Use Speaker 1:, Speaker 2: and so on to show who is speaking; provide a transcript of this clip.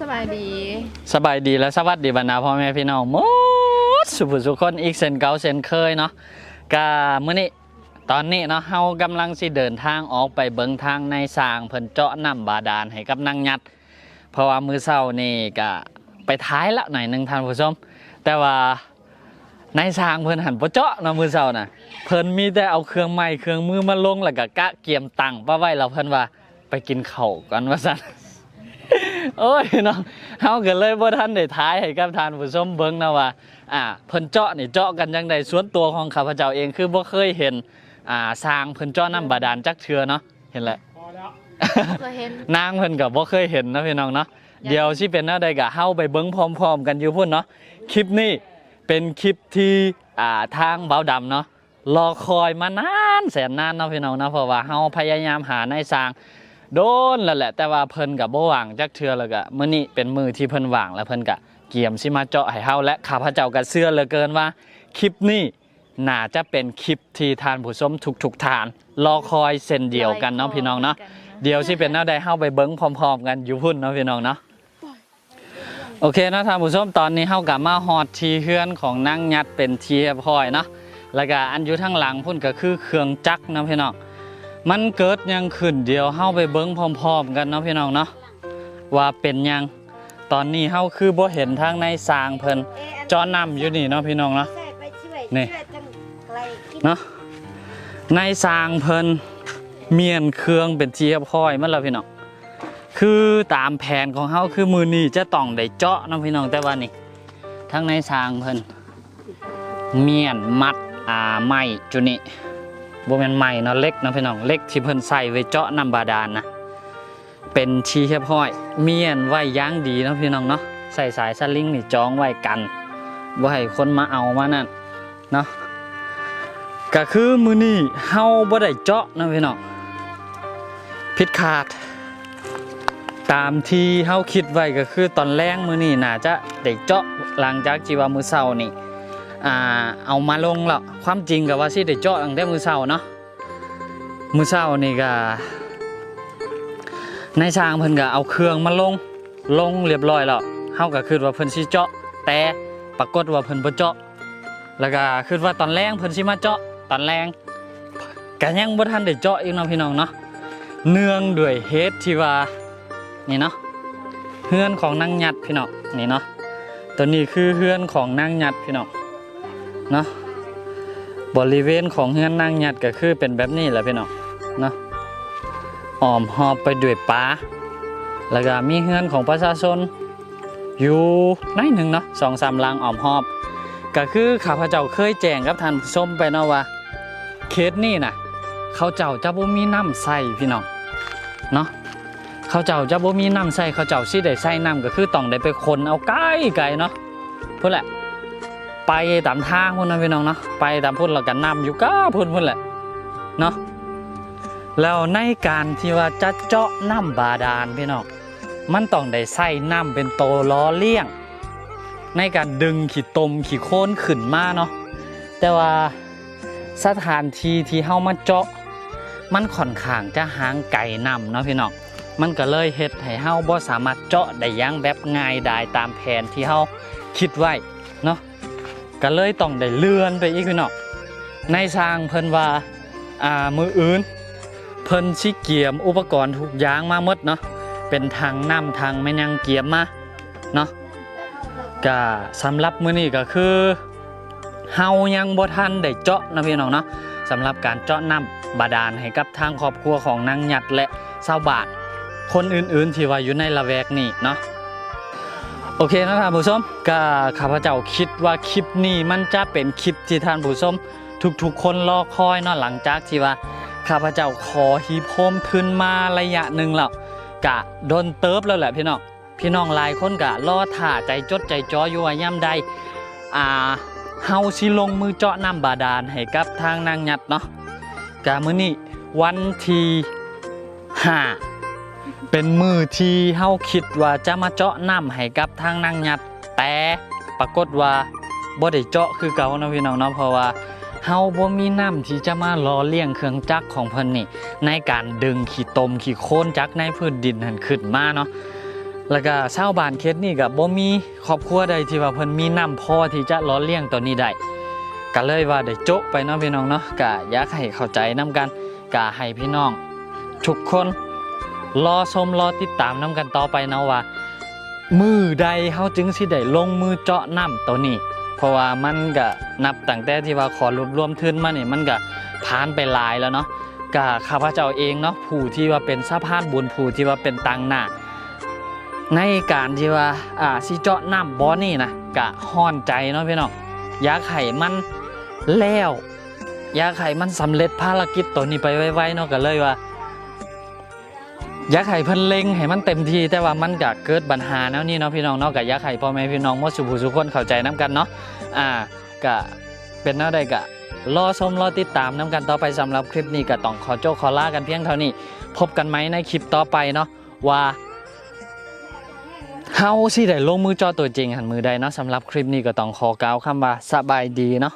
Speaker 1: สบายดี
Speaker 2: สบายดีและสวัสดีบรรดาพ่อแม่พี่น้องหมดสุภสุขคนอีกเส้นเก่าเส้นเคยเนาะกะมื้อนี้ตอนนี้เนาะเฮากำลังสิเดินทางออกไปเบิงทางในสร้างเพิ่นเจาะน้ำบาดาลให้กับนางยัด เพราะว่ามื้อเช้านี่ก็ไปท้ายละหน่อยหนึงท่านผู้ชม แต่ว่าในสร้างเพิ่นหันบ่เจาะเนาะมื้อเช้าน่ะเพิ่นมีแต่เอาเครื่องไม้เครื่องมือมาลงแล้วก็กะเกียมตังป้าไว้แล้วเพิ่นว่าไปกินข้าวกันว่าซั่น โอ้ยเนาะเฮาก็เลยบ่ทันได้ท้ายให้กับท่านผู้ชมเบิ่งนะว่าอ่าเพิ่นเจาะนี่เจาะกันจังไดส่วนตัวของข้าพเจ้าเองคือบ่เคยเห็นอ่าสร้างเพิ่นเจาะน้ำบาดาลจักเทื่อเนาะเห็นแหละ
Speaker 1: เคยเห็น
Speaker 2: นางเพิ่นก็บ่เคยเห็นนะพี่น้องเนาะเดี๋ยวสิเป็นแนวใดก็เฮาไปเบิ่งพร้อมๆ กันอยู่พุ่นเนาะคลิปนี้เป็นคลิปที่อ่าทางเบาดำเนาะรอคอยมานานแสนนานเนาะพี่น้องเนาะเพราะว่าเฮาพยายามหานายสร้าง โดนแล้วแหละแต่ว่าเพิ่นกับบ่ว่างจักเทื่อแล้วก็มื้อนี้เป็นมือที่เพิ่นว่างแล้วเพิ่นก็เกียมสิมาเจาะให้เฮาและข้าพเจ้าก็เชื่อเหลือเกินว่า คลิปนี้น่าจะเป็นคลิปที่ทานผู้ชมทุกๆทาน รอคอยเส้นเดียวกันเนาะพี่น้องเนาะเดี๋ยวสิเป็นแนวใดเฮาไปเบิ่งพร้อม ๆ กันอยู่พุ่นเนาะพี่น้องเนาะโอเคนะท่านผู้ชมตอนนี้เฮาก็มาฮอดทีเฮือนของนางยัดเป็นทีเรียบร้อยเนาะแล้วก็อันอยู่ทางหลังพุ่นก็คือเครื่องจักรนะพี่น้อง มันเกิดยังขึ้นเดียวเฮาไปเบิ่งพร้อมๆกันเนาะพี่น้องเนาะว่าเป็นยังตอนนี้เฮาคือบ่เห็นทางในสางเพิ่นจอน้ำอยู่นี่เนาะพี่น้องเนาะนี่
Speaker 3: ย
Speaker 2: เนาะในสางเพิ่นเมียนเครื่องเป็นที่เรียบร้อยมันแล้วพี่น้องคือตามแผนของเฮาคือมือนี้จะต้องได้เจาะนะพี่น้องแต่ว่านี่ทางในสางเพิ่นเมียนมัดอ่าไม้จุนี่ บ่แม่นใหม่เนาะเล็กเนาะพี่น้องเล็กที่เพิ่นใส่ไว้เจาะน้ำบาดาลนะเป็นชีเรียบร้อยเมียนไว้อยางดีเนาะพี่น้องเนาะใส่สายสลิงนี่จองไว้กันบ่ให้คนมาเอามานั่นเนาะก็คือมือนี้เฮาบ่ได้เจาะนะพี่น้องผิดขาด ตามที่เฮาคิดไว้ก็คือตอนแรกมือนี้น่าจะได้เจาะหลังจากที่ว่ามือเช้านี่ อ่าเอามาลงแล้วความจริงกับว่าสิได้เจาะตั้งแต่มือเช้าเนาะมือเช้านี่ก็นช่างเพิ่นก็เอาเครื่องมาลงลงเรียบร้อยแล้วเฮาก็คิดว่าเพิ่นสิเจาะ แต่ปรากฏว่าเพิ่นบ่เจาะ แล้วก็คิดว่าตอนแรงเพิ่นสิมาเจาะตอนแรงก็ยังบ่ทันได้เจาะอีกเนาะพี่น้องเนาะเนื่องด้วยเหตุที่ว่านี่เนาะเฮือนของนางหยัดพี่น้องนี่เนาะตัวนี้คือเฮือนของนางหยัดพี่น้อง เนาะบริเวณของเฮือนนางหยัดก็คือเป็นแบบนี้แหละพี่น้องเนาะอ้อมหอบไปด้วยป่าแล้วก็มีเฮือนของประชาชน อยู่ในหนึ่งเนาะสองสามลังอ้อมหอบ ก็คือข้าพเจ้าเคยแจ้งกับท่านผู้ชมไปเนาะว่าเคสนี่นะเขาเจ้าจะบ่มีน้ำใส่พี่น้องเนาะเขาเจ้าจะบ่มีน้ำใส่เขาเจ้าสิได้ใส่น้ำก็คือต้องได้ไปคนเอาไกลไกลเนาะเพื่อแหละ ไปตามทางพุ่นนะพี่น้องเนาะไปตามพุ่นเรากันนำอยู่ก้าพุ่นพุ่นแหละเนาะแล้วในการที่ว่าจะเจาะน้ำบาดาลพี่น้องมันต้องได้ใส่น้ำเป็นโตล้อเลี้ยง ในการดึงขีดตมขีดโค่นขึ้นมาเนาะแต่ว่าสถานที่ที่เฮามาเจาะ มันค่อนข้างจะห่างไกลน้ำเนาะพี่น้องมันก็เลยเฮ็ดให้เฮาบ่สามารถเจาะได้อย่างแบบง่ายไดายตามแผนที่เฮาคิดไว้เนาะ ก็เลยต้องได้เลื่อนไปอีกพี่น้องในสร้างเพิ่นว่าอ่ามืออื่น เพิ่นสิเกียมอุปกรณ์ทุกอย่างมาหมดเนาะเป็นทางน้ำทางแม่นยังเกียมมาเนาะก็สำหรับมื้อนี้ก็คือเฮายังบ่ทันได้เจาะนะพี่น้องเนาะสำหรับการเจาะน้ำบาดาลให้กับทางครอบครัวของนางหยัดและชาวบ้านคนอื่นๆที่ว่าอยู่ในละแวกนี้เนาะ โอเคนะท่านผู้ชมก็ข้าพเจ้าคิดว่าคลิปนี้มันจะเป็นคลิปที่ท่านผู้ชมทุกๆ คนรอคอยเนาะหลังจากที่ว่าข้าพเจ้าขอฮีพมขึ้นมาระยะหนึ่งแล้วกะโดนเติบแล้วแหละพี่น้องพี่น้องหลายคนกะรอท่าใจจดใจจ่ออยู่ว่าย่ำใดอ่าเฮาสิลงมือเจาะน้ำบาดาลให้กับทางนางหยัดเนาะกะมื้อนี้วันที่ห้า เป็นมือที่เฮาคิดว่าจะมาเจาะน้ำให้กับทางนางหยัดแต่ปรากฏว่าบ่ได้เจาะคือเก่านะพี่น้องเนาะเพราะว่าเฮาบ่มีน้ำที่จะมารอเลี้ยงเครื่องจักรของเพิ่นนี่ในการดึงขี้ตมขี้โคนจากในพื้นดินหันขึ้นมาเนาะแล้วก็ชาวบ้านเขตนี่ก็บ่มีครอบครัวใดที่ว่าเพิ่นมีน้ำพอที่จะรอเลี้ยงตัวนี้ได้ก็เลยว่าได้โจะไปเนาะพี่น้องเนาะก็อยากให้เข้าใจนํกันก็ให้พี่น้องทุกคน รอชมรอติดตามนํกันต่อไปนะว่า มือใดเฮาจึงสิได้ลงมือเจาะน้ำตัวนี้ เพราะว่ามันก็นับตั้งแต่ที่ว่าขอรวบรวมทุนมานี่ยมันก็ผ่านไปหลายแล้วเนาะก็ข้าพเจ้าเองเนาะผู้ที่ว่าเป็นสะพานบุญผู้ที่ว่าเป็นตังหน้าในการที่ว่าอ่าสิเจาะน้ำบ่อนี่นะก็ฮ้อนใจเนาะพี่น้องอยากให้มันแล้วอยากให้มันสำเร็จภารกิจตัวนี้ไปไวๆเนาะก็เลยว่า อยากให้เพิ่นเล็งให้มันเต็มที่แต่ว่ามันก็เกิดปัญหาแนวนี้เนาะพี่น้องเนาะก็อยากให้พ่อแม่พี่น้องมดสุผู้ทุคนเข้าใจนํกันเนาะอ่าก็เป็นแนวใดก็รอชมรอติดตามนํกันต่อไปสำหรับคลิปนี้ก็ต้องขอโจขอลากันเพียงเท่านี้ พบกันไหมในคลิปต่อไปเนาะว่าเฮาสิได้ลงมือจอตัวจริงหันมือใดเนาะสำหรับคลิปนี้ก็ต้องขอกล่าวคำว่าสบายดีเนาะ